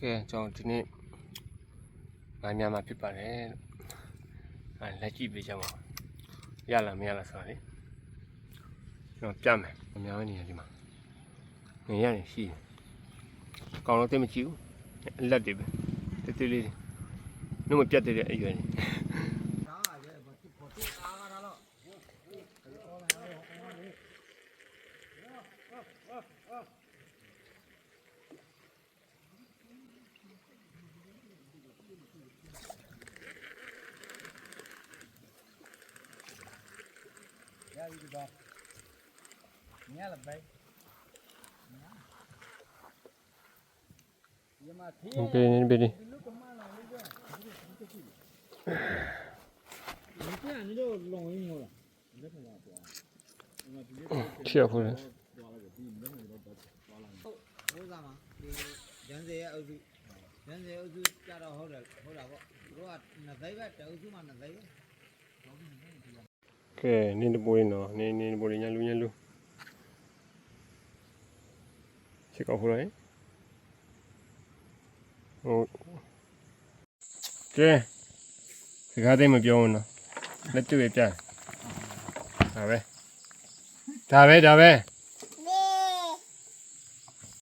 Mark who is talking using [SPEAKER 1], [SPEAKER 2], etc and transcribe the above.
[SPEAKER 1] ကဲကျွန်တော်ဒီနေ့ငါများမှာဖြစ်ပါတယ်အဲလက်ကြည့်ပေးကြပါဦးရလားမရလားဆိုတာလေကျွန်တော်ပြမယ်အများကြီးနေရာဒီမှာနေရနေရှိတယ်ကောင်းတော့တိတ်မကြည့်ဘူးအလက်တွေပဲတိတ်တိတ်လေးတွေနှုတ်မပြတ်တဲ့အရွယ်နေ
[SPEAKER 2] ထလာတော့ဒီမှာဒီလေး
[SPEAKER 1] ချစ်ရဖို့လေ
[SPEAKER 2] သွားလိုက်ဒီလက်နေတော့သွားလိုက်ဟုတ်ဘိုးသားမှာဒီရန်စေရဲ့အုပ်စုရန်စေအုပ်စုကြတော့ဟုတ်တယ်ဟုတ်တာပေါ့သူတို့ကနှစ်သိပဲတအုပ်စုမှနှစ်သိပဲ
[SPEAKER 1] ကဲနင်းတပိုးရင်တော့နင်းနင်းတပိုးရင်ညလူညလူချစ်ကောက်ဖို့လိုက်ဟုတ်ကဲစကားသိမပြောဘူးနော်လက်တွေ့ပြတယ်ဒါပဲဒါပဲဒါပဲ